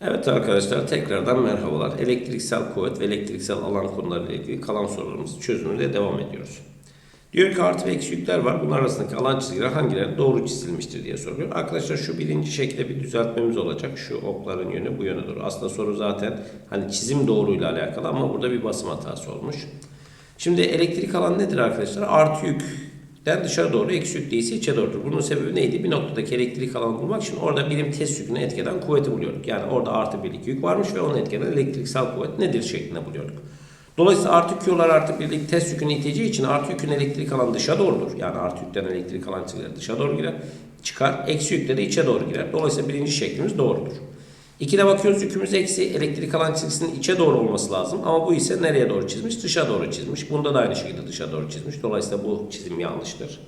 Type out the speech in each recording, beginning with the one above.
Evet arkadaşlar tekrardan merhabalar. Elektriksel kuvvet ve elektriksel alan konularıyla ilgili kalan sorularımızı çözümüne devam ediyoruz. Diyor ki artı ve eksi yükler var. Bunlar arasındaki alan çizgiler hangileri doğru çizilmiştir diye soruyor. Arkadaşlar şu birinci şekilde bir düzeltmemiz olacak. Şu okların yönü bu yöne doğru. Aslında soru zaten hani çizim doğruyla alakalı ama burada bir basım hatası olmuş. Şimdi elektrik alan nedir arkadaşlar? Artı yükten dışarı doğru, eksi yük değilse içe doğrudur. Bunun sebebi neydi? Bir noktadaki elektrik alanı bulmak için orada birim test yükünü etkeden kuvveti buluyorduk. Yani orada artı birlik yük varmış ve onu etkeden elektriksel kuvvet nedir şeklinde buluyorduk. Dolayısıyla artı Q'lar artı birlik test yükünü iteceği için artı yükün elektrik alanı dışa doğrudur. Yani artı yükten elektrik alan dışa doğru girer. Çıkar. Eksi yükle de içe doğru girer. Dolayısıyla birinci şeklimiz doğrudur. İkide bakıyoruz yükümüz eksi elektrik alan çizgisinin içe doğru olması lazım. Ama bu ise nereye doğru çizmiş? Dışa doğru çizmiş. Bunda da aynı şekilde dışa doğru çizmiş. Dolayısıyla bu çizim yanlıştır.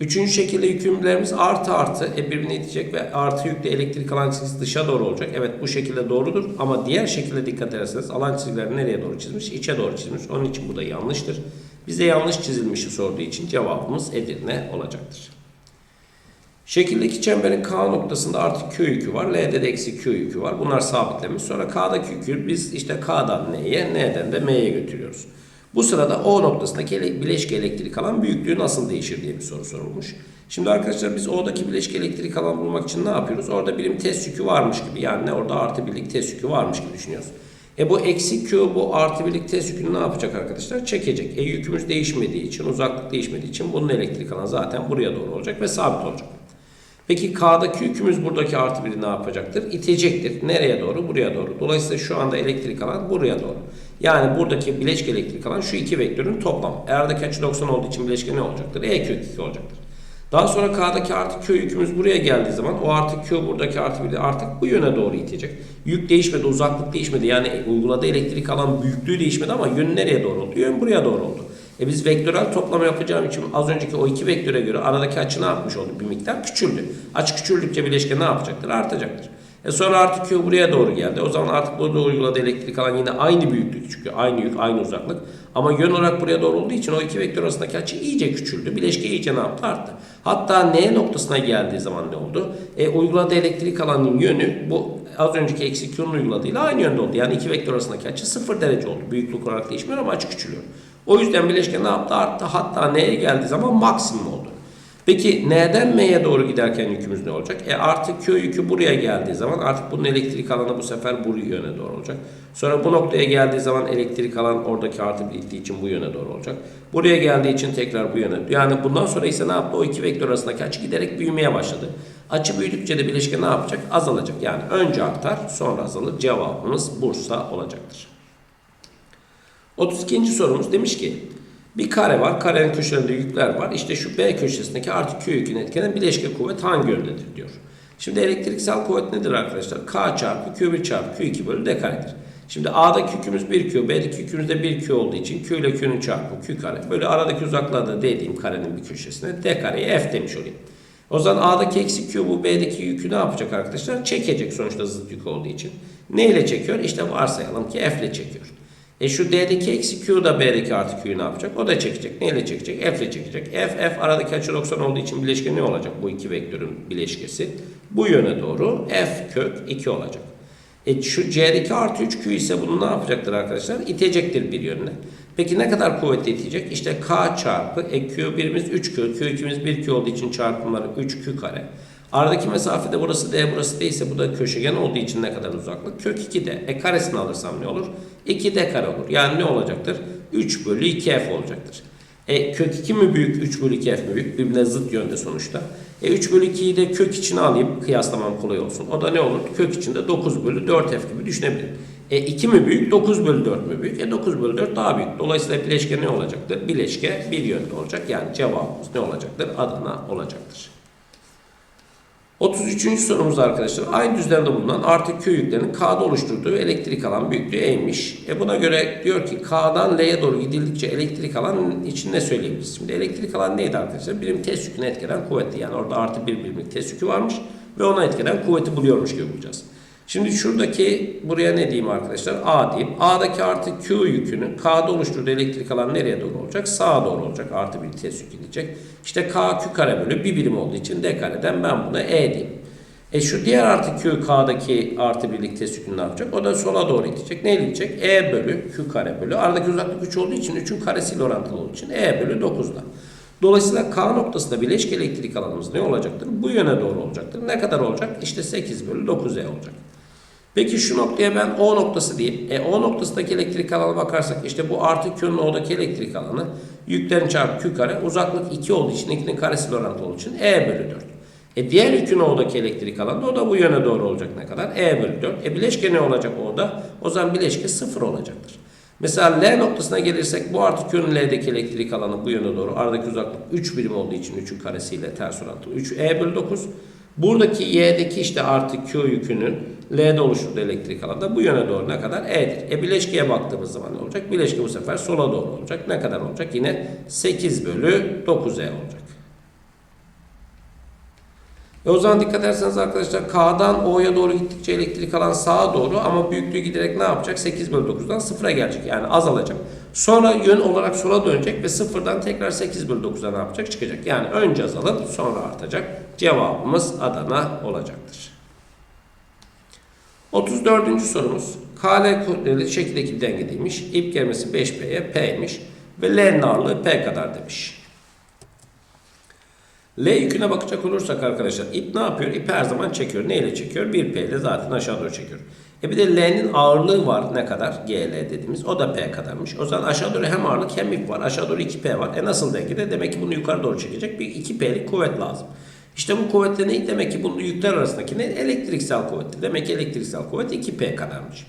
Üçüncü şekilde yükümlülerimiz artı artı e, birbirini itecek ve artı yükle elektrik alan çizgisi dışa doğru olacak. Evet bu şekilde doğrudur ama diğer şekilde dikkat ederseniz alan çizgileri nereye doğru çizmiş? İçe doğru çizmiş. Onun için bu da yanlıştır. Bize yanlış çizilmişi sorduğu için cevabımız Edirne olacaktır. Şekildeki çemberin K noktasında artı Q yükü var. L'de de eksi Q yükü var. Bunlar sabitlenmiş. Sonra K'daki yükü biz işte K'dan N'ye, N'den de M'ye götürüyoruz. Bu sırada O noktasındaki bileşke elektrik alan büyüklüğü nasıl değişir diye bir soru sorulmuş. Şimdi arkadaşlar biz O'daki bileşke elektrik alan bulmak için ne yapıyoruz? Orada birim test yükü varmış gibi yani ne orada artı birlik test yükü varmış gibi düşünüyoruz. E bu eksi Q bu artı birlik test yükünü ne yapacak arkadaşlar? Çekecek. E yükümüz değişmediği için uzaklık değişmediği için bunun elektrik alanı zaten buraya doğru olacak ve sabit olacak. Peki K'daki yükümüz buradaki artı biri ne yapacaktır? İtecektir. Nereye doğru? Buraya doğru. Dolayısıyla şu anda elektrik alan buraya doğru. Yani buradaki bileşke elektrik alan şu iki vektörün toplamı. Eğerdeki açı 90 olduğu için bileşke ne olacaktır? E kök 2 olacaktır. Daha sonra K'daki artı Q yükümüz buraya geldiği zaman o artı Q buradaki artı biri artık bu yöne doğru itecek. Yük değişmedi, uzaklık değişmedi. Yani uyguladığı elektrik alan büyüklüğü değişmedi ama yön nereye doğru oldu? Yön buraya doğru oldu. E biz vektörel toplama yapacağım için az önceki o iki vektöre göre aradaki açı ne yapmış oldu? Bir miktar küçüldü. Açı küçüldükçe bileşke ne yapacaktır? Artacaktır. E sonra artık Q buraya doğru geldi. O zaman artık burada uyguladığı elektrik alan yine aynı büyüklük çünkü aynı yük, aynı uzaklık. Ama yön olarak buraya doğru olduğu için o iki vektör arasındaki açı iyice küçüldü. Bileşke iyice ne yaptı? Arttı. Hatta N noktasına geldiği zaman ne oldu? E uyguladığı elektrik alanın yönü bu az önceki eksi Q'nun uyguladığıyla aynı yönde oldu. Yani iki vektör arasındaki açı sıfır derece oldu. Büyüklük olarak değişmiyor ama açı küçülüyor. O yüzden bileşke ne yaptı? Arttı. Hatta N'ye geldiği zaman maksimum oldu. Peki N'den M'ye doğru giderken yükümüz ne olacak? E artı Q yükü buraya geldiği zaman artık bunun elektrik alanı bu sefer bu yöne doğru olacak. Sonra bu noktaya geldiği zaman elektrik alan oradaki artı biriktiği için bu yöne doğru olacak. Buraya geldiği için tekrar bu yöne. Yani bundan sonra ise ne yaptı? O iki vektör arasındaki açı giderek büyümeye başladı. Açı büyüdükçe de bileşke ne yapacak? Azalacak. Yani önce artar sonra azalır. Cevabımız Bursa olacaktır. 32. sorumuz demiş ki bir kare var. Karenin köşelerinde yükler var. İşte şu B köşesindeki artı Q yükünü etkilenen bileşke kuvvet hangi yöndedir diyor. Şimdi elektriksel kuvvet nedir arkadaşlar? K çarpı Q1 çarpı Q2 bölü D karedir. Şimdi A'daki yükümüz 1Q, B'deki yükümüz de 1Q olduğu için Q ile Q'nun çarpımı Q kare. Böyle aradaki uzaklığa da D karenin bir köşesine. D kareye F demiş olayım. O zaman A'daki eksi Q bu B'deki yükü ne yapacak arkadaşlar? Çekecek sonuçta zıt yük olduğu için. Ne ile çekiyor? İşte varsayalım ki F ile çekiyor. E şu D'deki eksi Q da B'deki artı Q'yu ne yapacak? O da çekecek. Neyle çekecek? F ile çekecek. F, F aradaki açı 90 olduğu için bileşke ne olacak? Bu iki vektörün bileşkesi. Bu yöne doğru F kök 2 olacak. E şu C'deki artı 3 Q ise bunu ne yapacaktır arkadaşlar? İtecektir bir yönüne. Peki ne kadar kuvvetli itecek? İşte K çarpı e, Q birimiz 3Q, Q ikimiz 1Q olduğu için çarpımları 3Q kare. Aradaki mesafede burası D burası D ise bu da köşegen olduğu için ne kadar uzaklık? Kök 2D. E karesini alırsam ne olur? 2D kare olur. Yani ne olacaktır? 3 bölü 2F olacaktır. E kök 2 mi büyük 3 bölü 2F mi büyük? Birbirine zıt yönde sonuçta. E 3 bölü 2'yi de kök içine alayım kıyaslamam kolay olsun. O da ne olur? Kök içinde 9 bölü 4F gibi düşünebilirim. E 2 mi büyük 9 bölü 4 mü büyük? E 9 bölü 4 daha büyük. Dolayısıyla bileşke ne olacaktır? Bileşke bir yönde olacak. Yani cevabımız ne olacaktır? Adana olacaktır. 33. sorumuz arkadaşlar. Aynı düzlemde bulunan artı Q yüklerinin K'da oluşturduğu elektrik alan büyüklüğü E'ymiş. E buna göre diyor ki K'dan L'ye doğru gidildikçe elektrik alan için ne söyleyebiliriz? Şimdi elektrik alan neydi arkadaşlar? Birim test yükünü etkilenen kuvvetti. Yani orada artı bir birimlik test yükü varmış ve ona etkilenen kuvveti buluyormuş gibi bulacağız. Şimdi şuradaki buraya ne diyeyim arkadaşlar? A diyeyim. A'daki artı Q yükünün K'da oluşturduğu elektrik alan nereye doğru olacak? Sağa doğru olacak. Artı bir test yükü gidecek. İşte K Q kare bölü bir birim olduğu için D kareden ben buna E diyeyim. E şu diğer artı Q K'daki artı birlik test yükünü ne yapacak? O da sola doğru itecek. Neyle itecek? E bölü Q kare bölü. Aradaki uzaklık 3 olduğu için 3'ün karesiyle orantılı olduğu için E bölü 9'da. Dolayısıyla K noktasında bileşke elektrik alanımız ne olacaktır? Bu yöne doğru olacaktır. Ne kadar olacak? İşte 8 bölü 9E olacak. Peki şu noktaya ben O noktası diyeyim. E O noktasındaki elektrik alana bakarsak işte bu artı Q'nun O'daki elektrik alanı yüklerin çarpı Q kare uzaklık 2 olduğu için 2'nin karesiyle orantılı olduğu için E bölü 4. E diğer yükün O'daki elektrik alanı o da bu yöne doğru olacak ne kadar? E bölü 4. E bileşke ne olacak O'da? O zaman bileşke 0 olacaktır. Mesela L noktasına gelirsek bu artı Q'nun L'deki elektrik alanı bu yöne doğru. Aradaki uzaklık 3 birim olduğu için 3'ün karesiyle ters orantılı. 3 E bölü 9. Buradaki Y'deki işte artı Q yükünün L'de oluşturduğu elektrik alanı da bu yöne doğru ne kadar? E'dir. E bileşkeye baktığımız zaman ne olacak? Bileşke bu sefer sola doğru olacak. Ne kadar olacak? Yine 8 bölü 9E olacak. E o zaman dikkat ederseniz arkadaşlar K'dan O'ya doğru gittikçe elektrik alan sağa doğru ama büyüklüğü giderek ne yapacak? 8 bölü 9'dan sıfıra gelecek. Yani azalacak. Sonra yön olarak sola dönecek ve sıfırdan tekrar 8 bölü 9'a ne yapacak? Çıkacak. Yani önce azalıp sonra artacak. Cevabımız Adana olacaktır. 34. sorumuz. KL kütleli şekildeki dengedeymiş. İp gelmesi 5P'ye P'ymiş. Ve L'nin ağırlığı P kadar demiş. L yüküne bakacak olursak arkadaşlar ip ne yapıyor? İp her zaman çekiyor. Neyle çekiyor? 1P ile zaten aşağı doğru çekiyor. E bir de L'nin ağırlığı var ne kadar? GL dediğimiz. O da P kadarmış. O zaman aşağı doğru hem ağırlık hem ip var. Aşağı doğru 2P var. E nasıl dengede? Demek ki bunu yukarı doğru çekecek bir 2P'lik kuvvet lazım. İşte bu kuvvetle ne? Demek ki bunun yükler arasındaki ne? Elektriksel kuvvetti. Demek ki elektriksel kuvvet 2P kadarmış.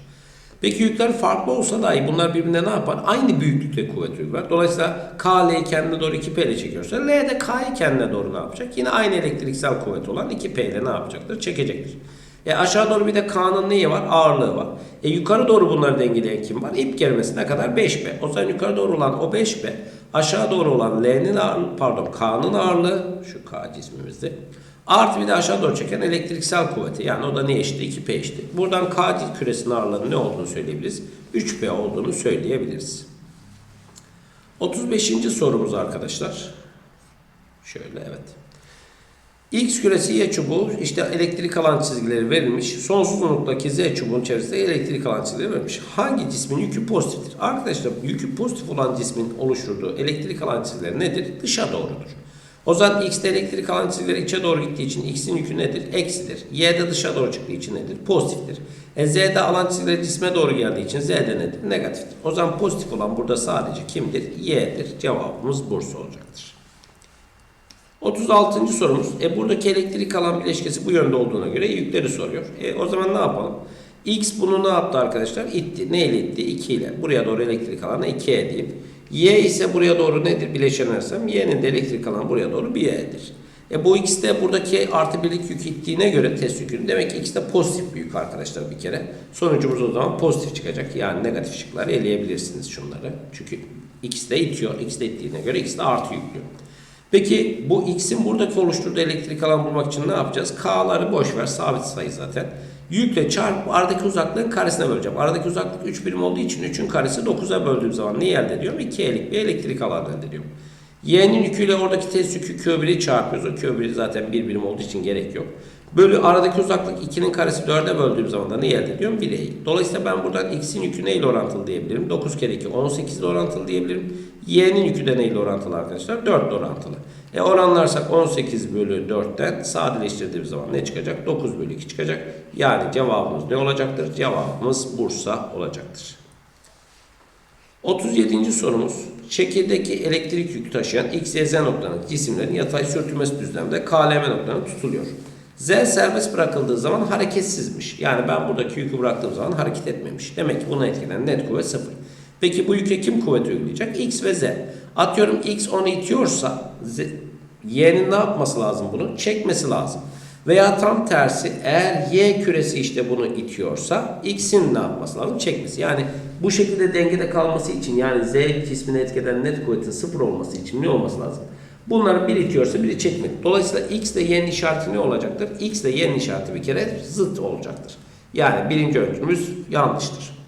Peki yükler farklı olsa dahi bunlar birbirine ne yapar? Aynı büyüklükte kuvvet uygular. Dolayısıyla K L'yi kendine doğru 2P ile çekiyorsa L de K'yı kendine doğru ne yapacak? Yine aynı elektriksel kuvvet olan 2P ile ne yapacaktır? Çekecektir. E aşağı doğru bir de K'nın neyi var? Ağırlığı var. E yukarı doğru bunları dengeleyen kim var? İp germesi ne kadar? 5P. O zaman yukarı doğru olan o 5P. Aşağı doğru olan L'nin ağırlığı, pardon K'nın ağırlığı, şu K cismimizde. Artı bir de aşağı doğru çeken elektriksel kuvveti. Yani o da ne eşitti? 2P eşitti. Buradan K küresinin ağırlığının ne olduğunu söyleyebiliriz. 3P olduğunu söyleyebiliriz. 35. sorumuz arkadaşlar. Şöyle evet. X küresi Y çubuğu işte elektrik alan çizgileri verilmiş. Sonsuz uzunluktaki Z çubuğun içerisinde elektrik alan çizgileri verilmiş. Hangi cismin yükü pozitiftir? Arkadaşlar yükü pozitif olan cismin oluşturduğu elektrik alan çizgileri nedir? Dışa doğrudur. O zaman X'de elektrik alan çizgileri içe doğru gittiği için X'in yükü nedir? Eksidir. Y'de dışa doğru çıktığı için nedir? Pozitiftir. E Z'de alan çizgileri cisme doğru geldiği için Z'de nedir? Negatiftir. O zaman pozitif olan burada sadece kimdir? Y'dir. Cevabımız Bursa olacaktır. 36. sorumuz. E buradaki elektrik alan bileşkesi bu yönde olduğuna göre yükleri soruyor. E o zaman ne yapalım? X bunu ne yaptı arkadaşlar? İtti. Neyle itti? 2 ile. Buraya doğru elektrik alanı 2'ye diyeyim. Y ise buraya doğru nedir? Bileşenersem Y'nin de elektrik alanı buraya doğru bir Y'dir. E bu X de buradaki artı birlik yük ittiğine göre test yükünü demek ki X de pozitif bir yük arkadaşlar bir kere. Sonucumuz o zaman pozitif çıkacak. Yani negatif şıkları eleyebilirsiniz şunları. Çünkü X de itiyor. X de ittiğine göre X de artı yüklüyor. Peki bu x'in buradaki oluşturduğu elektrik alan bulmak için ne yapacağız? K'ları boş ver sabit sayı zaten. Yükle çarp aradaki uzaklığın karesine böleceğim. Aradaki uzaklık 3 birim olduğu için 3'ün karesi 9'a böldüğüm zaman neyi elde ediyorum? 2'lik bir elektrik alanı elde ediyorum. Y'nin yüküyle oradaki test yükü Q1'i çarpıyoruz. O Q1 zaten 1 birim olduğu için gerek yok. Bölü aradaki uzaklık 2'nin karesi 4'e böldüğüm zaman da neyi elde ediyorum? 1'i. Dolayısıyla ben buradan x'in yükü neyle orantılı diyebilirim? 9 kere 2 18 ile orantılı diyebilirim. Y'nin yükü de neyle orantılı arkadaşlar? 4 ile orantılı. E oranlarsak 18 bölü 4'ten sadeleştirdiğimiz zaman ne çıkacak? 9 bölü 2 çıkacak. Yani cevabımız ne olacaktır? Cevabımız Bursa olacaktır. 37. sorumuz. Şekildeki elektrik yükü taşıyan X, Y, Z noktalarındaki cisimlerin yatay sürtünmesi düzlemde KLM noktalarına tutuluyor. Z serbest bırakıldığı zaman hareketsizmiş. Yani ben buradaki yükü bıraktığım zaman hareket etmemiş. Demek ki buna etkilenen net kuvvet sıfır. Peki bu yüke kim kuvvet uygulayacak? X ve Z. Atıyorum X onu itiyorsa Z, Y'nin ne yapması lazım bunu? Çekmesi lazım. Veya tam tersi eğer Y küresi işte bunu itiyorsa X'in ne yapması lazım? Çekmesi. Yani bu şekilde dengede kalması için yani Z cismini etkileyen net kuvvetin sıfır olması için ne olması lazım? Bunların biri itiyorsa biri çekmek. Dolayısıyla X ile Y'nin işareti ne olacaktır? X ile Y'nin işareti bir kere zıt olacaktır. Yani birinci öncülümüz yanlıştır.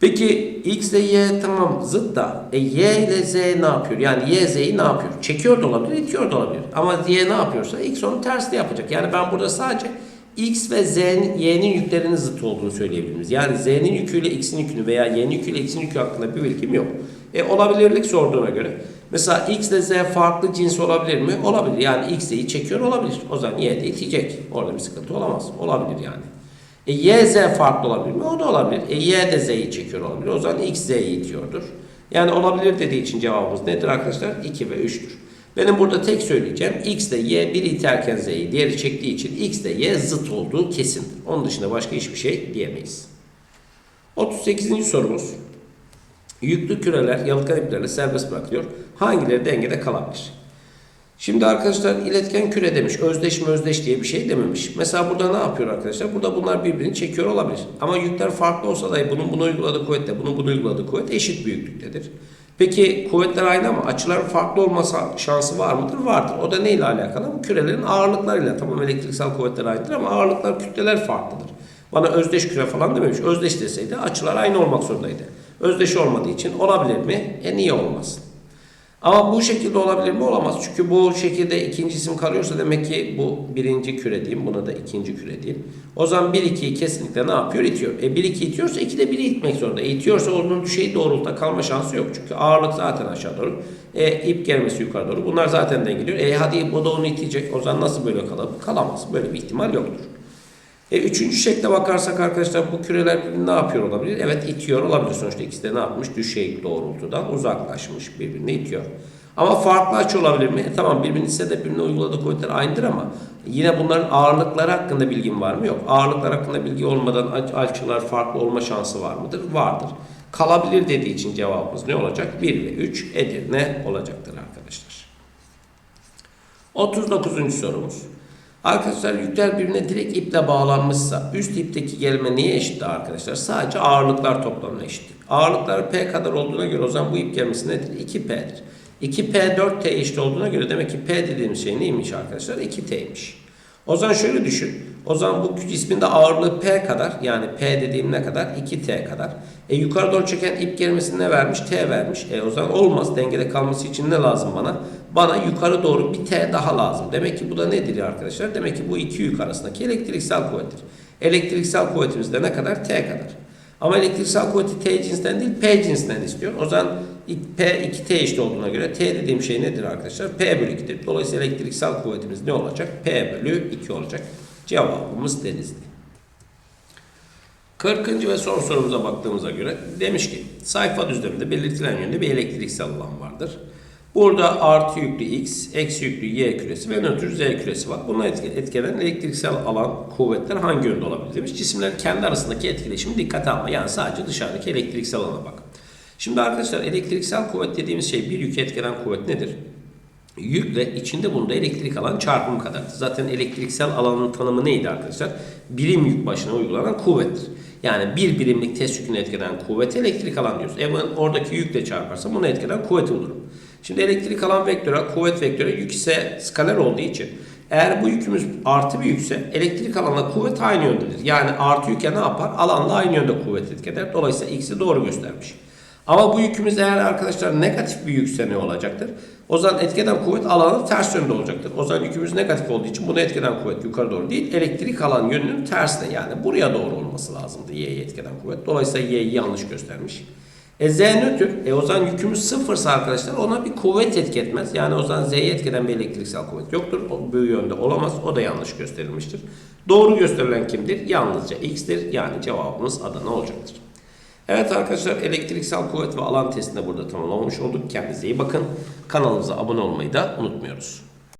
Peki X ile Y tamam zıt da e, Y ile Z ne yapıyor? Yani Y Z'yi ne yapıyor? Çekiyor da olabilir, itiyor da olabilir. Ama Y ne yapıyorsa X onu ters de yapacak. Yani ben burada sadece X ve Z'nin, Y'nin yüklerinin zıt olduğunu söyleyebiliriz. Yani Z'nin yüküyle X'in yükünü veya Y'nin yüküyle X'in yükü hakkında bir bilgim yok. E, olabilirlik sorduğuna göre mesela X ile Z farklı cins olabilir mi? Olabilir. Yani X Z'yi çekiyor olabilir. O zaman Y de itecek. Orada bir sıkıntı olamaz. Olabilir yani. E, Y Z farklı olabilir mi? O da olabilir. E, Y de Z'yi çekiyor olabilir. O zaman X Z'yi itiyordur. Yani olabilir dediği için cevabımız nedir arkadaşlar? 2 ve 3'tür. Benim burada tek söyleyeceğim X ile Y biri iterken Z'yi diğeri çektiği için X ile Y zıt olduğu kesin. Onun dışında başka hiçbir şey diyemeyiz. 38. sorumuz. Yüklü küreler yalıtkan iplerle serbest bırakılıyor. Hangileri dengede kalabilir? Şimdi arkadaşlar iletken küre demiş. Özdeş mi özdeş diye bir şey dememiş. Mesela burada ne yapıyor arkadaşlar? Burada bunlar birbirini çekiyor olabilir. Ama yükler farklı olsa dahi bunun bunu uyguladığı kuvvetle bunun bunu uyguladığı kuvvet eşit büyüklüktedir. Peki kuvvetler aynı ama açıların farklı olmasa şansı var mıdır? Vardır. O da neyle alakalı? Kürelerin ağırlıklarıyla. Tamam elektriksel kuvvetler aynıdır ama ağırlıklar kütleler farklıdır. Bana özdeş küre falan dememiş. Özdeş deseydi açılar aynı olmak zorundaydı. Özdeş olmadığı için olabilir mi? E niye olmasın? Ama bu şekilde olabilir mi? Olamaz. Çünkü bu şekilde ikinci isim kalıyorsa demek ki bu birinci küre diyeyim. Buna da ikinci küre diyeyim. O zaman 1-2'yi kesinlikle ne yapıyor? İtiyor. E 1-2 itiyorsa 2 de 1'i itmek zorunda. E, itiyorsa onun düşey doğrultuda kalma şansı yok. Çünkü ağırlık zaten aşağı doğru. E ip gelmesi yukarı doğru. Bunlar zaten dengeliyor. E hadi o da onu itecek. O zaman nasıl böyle kalır? Kalamaz. Böyle bir ihtimal yoktur. E, üçüncü şekle bakarsak arkadaşlar bu küreler birbirini ne yapıyor olabilir? Evet itiyor olabilir. Sonuçta ikisi de ne yapmış? Düşey doğrultudan uzaklaşmış birbirini itiyor. Ama farklı açı olabilir mi? E, tamam birbirini ise de birbirine uyguladığı kuvvetler aynıdır ama yine bunların ağırlıkları hakkında bilgin var mı? Yok. Ağırlıklar hakkında bilgi olmadan açılar farklı olma şansı var mıdır? Vardır. Kalabilir dediği için cevabımız ne olacak? 1 ve 3 Edirne olacaktır arkadaşlar. 39. sorumuz. Arkadaşlar yükler birbirine direkt iple bağlanmışsa üst ipteki gelme neye eşittir arkadaşlar? Sadece ağırlıklar toplamına eşittir. Ağırlıklar P kadar olduğuna göre o zaman bu ip gelmesi nedir? 2P'dir. 2P 4T eşit olduğuna göre demek ki P dediğimiz şey neymiş arkadaşlar? 2T'ymiş. O zaman şöyle düşün. O zaman bu cismin de ağırlığı P kadar yani P dediğim ne kadar? 2T kadar. E yukarı doğru çeken ip gelmesi ne vermiş? T vermiş. E o zaman olmaz. Dengede kalması için ne lazım bana? Bana yukarı doğru bir T daha lazım. Demek ki bu da nedir arkadaşlar? Demek ki bu iki yük arasındaki elektriksel kuvvettir. Elektriksel kuvvetimiz de ne kadar? T kadar. Ama elektriksel kuvveti T cinsinden değil P cinsinden istiyor. O zaman P 2T eşit olduğuna göre T dediğim şey nedir arkadaşlar? P bölü 2'dir. Dolayısıyla elektriksel kuvvetimiz ne olacak? P bölü 2 olacak. Cevabımız denizli. 40. ve son sorumuza baktığımıza göre demiş ki sayfa düzleminde belirtilen yönde bir elektriksel alan vardır. Burada artı yüklü X, eksi yüklü Y küresi ve nötr Z küresi var. Buna etkilenen elektriksel alan kuvvetler hangi yönde olabilir demiş. Cisimler kendi arasındaki etkileşimi dikkate alma. Yani sadece dışarıdaki elektriksel alana bak. Şimdi arkadaşlar elektriksel kuvvet dediğimiz şey bir yükü etkilen kuvvet nedir? Yükle içinde bulunduğu elektrik alan çarpım kadar. Zaten elektriksel alanın tanımı neydi arkadaşlar? Birim yük başına uygulanan kuvvettir. Yani bir birimlik test yükünü etkilenen kuvveti elektrik alan diyoruz. E oradaki yükle çarparsam bunu etkilenen kuvveti bulurum. Şimdi elektrik alan vektörü, kuvvet vektörü yük ise skaler olduğu için eğer bu yükümüz artı bir yükse elektrik alanla kuvvet aynı yöndedir. Yani artı yüke ne yapar? Alanla aynı yönde kuvvet etkiler. Dolayısıyla x'i doğru göstermiş. Ama bu yükümüz eğer arkadaşlar negatif bir yükse ne olacaktır? O zaman etkeden kuvvet alanın ters yönde olacaktır. O zaman yükümüz negatif olduğu için bunu etkeden kuvvet yukarı doğru değil, elektrik alan yönünün tersine yani buraya doğru olması lazımdı y'ye etkeden kuvvet. Dolayısıyla y'yi yanlış göstermiş. E z nötr, e o zaman yükümüz sıfırsa arkadaşlar ona bir kuvvet etki etmez. Yani o zaman z'ye etkeden bir elektriksel kuvvet yoktur. O bu yönde olamaz. O da yanlış gösterilmiştir. Doğru gösterilen kimdir? Yalnızca x'tir. Yani cevabımız Adana olacaktır. Evet arkadaşlar elektriksel kuvvet ve alan testini burada tamamlamış olduk. Kendinize iyi bakın. Kanalımıza abone olmayı da unutmuyoruz.